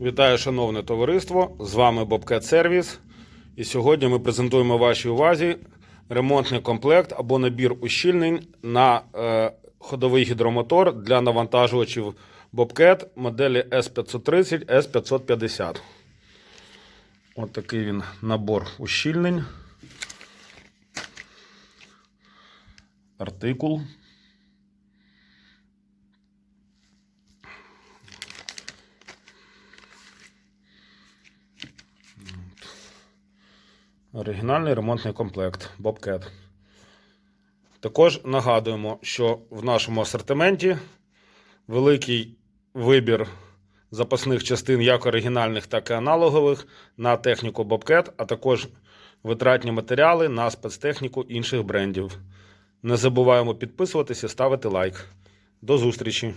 Вітаю, шановне товариство! З вами Bobcat Service. І сьогодні ми презентуємо вашій увазі ремонтний комплект або набір ущільнень на е, ходовий гідромотор для навантажувачів Bobcat моделі S530, S550. Ось такий він набор ущільнень. Артикул. Оригінальний ремонтний комплект Bobcat. Також нагадуємо, що в нашому асортименті великий вибір запасних частин як оригінальних, так і аналогових на техніку Bobcat, а також витратні матеріали на спецтехніку інших брендів. Не забуваємо підписуватися ставити лайк. До зустрічі!